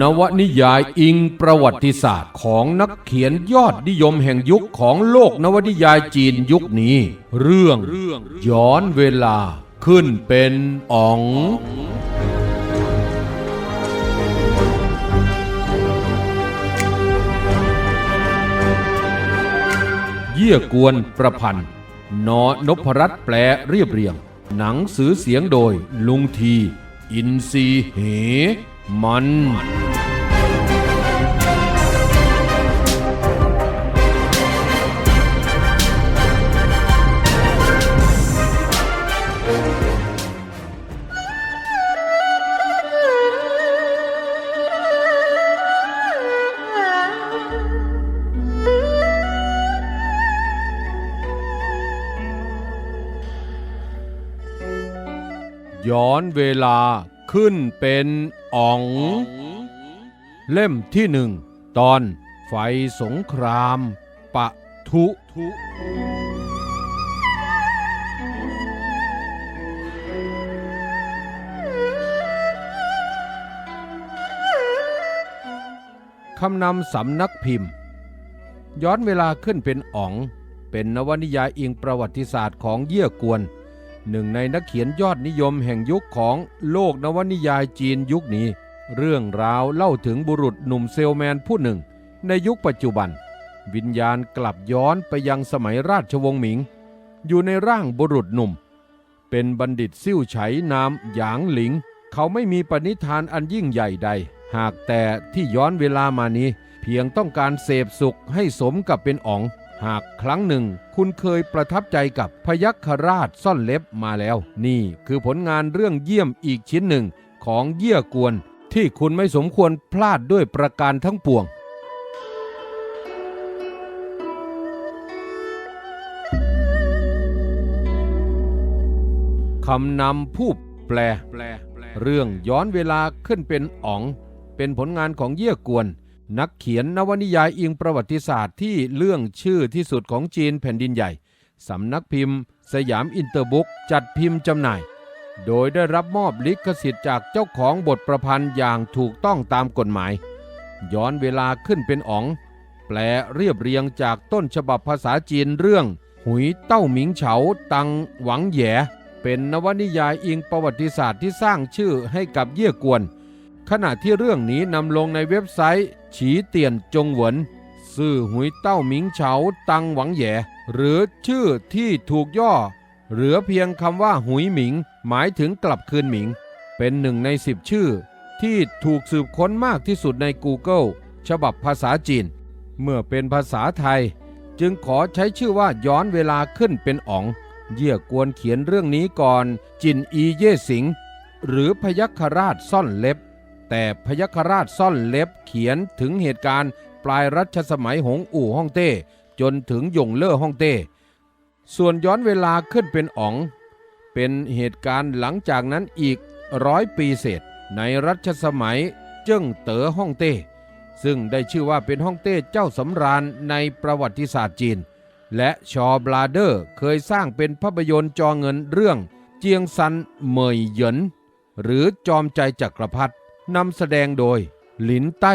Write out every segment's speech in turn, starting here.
นวนิยายอิงประวัติศาสตร์ของนักเขียนยอดนิยมแห่งยุคของโลกนวนิยายจีนยุคนี้ เรื่องย้อนเวลาขึ้นเป็นอ๋องเยี่ยกวนประพันธ์นอนพรัตน์แปลเรียบเรียง หนังสือเสียงโดยลุงที อินซีเห มัน ย้อนเวลาขึ้นเป็นอ๋อง เล่มที่หนึ่ง ตอนไฟสงคราม ปะทุทุคำนำสำนักพิมพ์ ย้อนเวลาขึ้นเป็นอ๋อง เป็นนวนิยายอิงประวัติศาสตร์ของเยี่ยกวน หนึ่งในนักเขียนยอดนิยมแห่งยุคของโลกนวนิยายจีนยุคนี้ เรื่องราวเล่าถึงบุรุษหนุ่มเซลแมนผู้หนึ่ง ในยุคปัจจุบัน วิญญาณกลับย้อนไปยังสมัยราชวงศ์หมิง อยู่ในร่างบุรุษหนุ่ม เป็นบัณฑิตซิ่วไฉนามหยางหลิง เขาไม่มีปณิธานอันยิ่งใหญ่ใด หากแต่ที่ย้อนเวลามานี้ เพียงต้องการเสพสุขให้สมกับเป็นอ๋อง หากครั้งหนึ่งคุณเคยประทับใจกับพยัคฆราชซ่อนเล็บมาแล้ว นี่คือผลงานเรื่องเยี่ยมอีกชิ้นหนึ่งของเยี่ยกวน ที่คุณไม่สมควรพลาดด้วยประการทั้งปวงคำนำผู้แปล เรื่องย้อนเวลาขึ้นเป็นอ๋อง เป็นผลงานของเยี่ยกวน นักเขียนนวนิยายอิงประวัติศาสตร์ที่เรื่องชื่อที่สุดของจีนแผ่นดินใหญ่ สำนักพิมพ์ สยามอินเตอร์บุ๊กจัดพิมพ์จำหน่าย โดยได้รับมอบลิขสิทธิ์จากเจ้าของบทประพันธ์อย่างถูกต้องตามกฎหมาย ย้อนเวลาขึ้นเป็นอ๋อง แปลเรียบเรียงจากต้นฉบับภาษาจีนเรื่อง หุยเต้าหมิงเฉาตังหวังแหยเป็นนวนิยายอิงประวัติศาสตร์ที่สร้างชื่อให้กับเยี่ยกวน ขณะที่เรื่องนี้นำลงในเว็บไซต์ ฉีเตียนจงเหวินซื่อหุยเต้าหมิงเฉาตังหวังแหยหรือชื่อที่ถูกย่อ เหลือเพียงคำว่าหุยหมิง หมายถึงกลับคืนหมิง เป็นหนึ่งในสิบชื่อ ที่ถูกสืบค้นมากที่สุดใน Google ฉบับภาษาจีน เมื่อเป็นภาษาไทย จึงขอใช้ชื่อว่าย้อนเวลาขึ้นเป็นอ๋อง เยี่ยกวนเขียนเรื่องนี้ก่อน จินอีเย่สิง หรือพยัคฆราชซ่อนเล็บ แต่พยัคฆราชซ่อนเล็บเขียนถึงเหตุการณ์ปลายรัชสมัยหงอู่ฮ่องเต้ จนถึงหยงเล่อฮ่องเต้ ส่วนย้อนเวลาขึ้นเป็นอ๋อง เป็นเหตุการณ์หลังจากนั้นอีกร้อยปีเศษ ในรัชสมัยเจิ้งเต๋อฮ่องเต้ ซึ่งได้ชื่อว่าเป็นฮ่องเต้เจ้าสำราญในประวัติศาสตร์จีน และชอบลาเดอร์เคยสร้างเป็นภาพยนตร์จอเงินเรื่องเจียงซันเหมยเหยินหรือจอมใจจักรพรรดิ นำแสดงโดย หลินใต้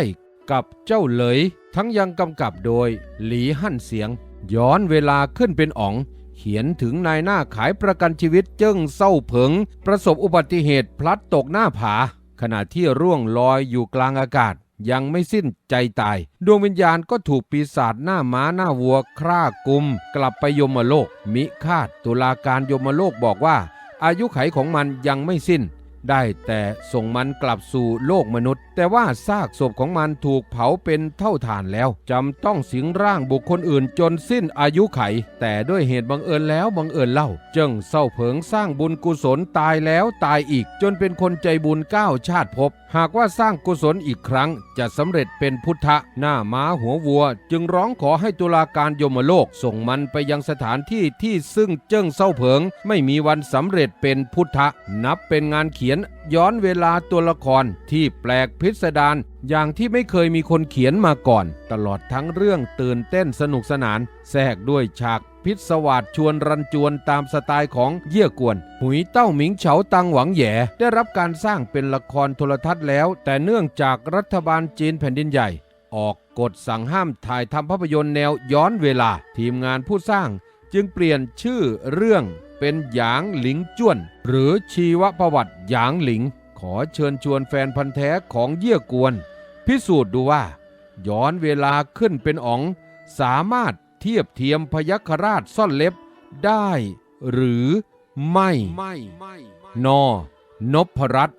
กับเจ้าเหลย ทั้งยังกำกับโดย หลีหั่นเสียง ย้อนเวลาขึ้นเป็นอ๋อง เขียนถึงนายหน้าขายประกันชีวิตเจิ้งเศร้าเผิง ประสบอุบัติเหตุพลัดตกหน้าผา ขณะที่ร่วงลอยอยู่กลางอากาศ ยังไม่สิ้นใจตาย ดวงวิญญาณก็ถูกปีศาจหน้าม้าหน้าวัวคร่ากุม กลับไปยมโลก มิคาดตุลาการยมโลกบอกว่า อายุไขของมันยังไม่สิ้น ได้แต่ส่งมันกลับสู่โลกมนุษย์ แต่ว่าซากศพของมันถูกเผาเป็นเท่าฐานแล้วจำต้องสิงร่างบุคคลอื่นจนสิ้นอายุไข แต่ด้วยเหตุบังเอิญแล้วบังเอิญเล่าจิ้งเศร้าเผิงสร้างบุญกุศลตายแล้วตายอีก จนเป็นคนใจบุญก้าวชาติภพหากว่าสร้างกุศลอีกครั้ง จะสำเร็จเป็นพุทธะหน้าม้าหัววัว จึงร้องขอให้ตุลาการยมโลก ส่งมันไปยังสถานที่ที่ซึ่งเจิ้งเศร้าเผิง ไม่มีวันสำเร็จเป็นพุทธะนับเป็นงานเขียนยนย้อนเวลาตัวละครที่แปลกพิสดารอย่างที่ไม่เคยมีคนเขียนมาก่อน ตลอดทั้งเรื่องตื่นเต้นสนุกสนาน แทรกด้วยฉากพิศวาสชวนรันจวนตามสไตล์ของเยี่ยกวน หุยเต้าหมิงเฉาตังหวังแย่ได้รับการสร้างเป็นละครโทรทัศน์แล้ว แต่เนื่องจากรัฐบาลจีนแผ่นดินใหญ่ ออกกฎสั่งห้ามถ่ายทำภาพยนตร์แนวย้อนเวลา ทีมงานผู้สร้าง จึงเปลี่ยนชื่อเรื่อง เป็นหยางหลิงจ้วน หรือชีวประวัติหยางหลิง ขอเชิญชวนแฟนพันธ์แท้ของเยี่ยกวน พิสูจน์ดูว่า ย้อนเวลาขึ้นเป็นอ๋อง สามารถเทียบเทียมพยัคฆราชซ่อนเล็บได้ หรือไม่นอนพรัตน์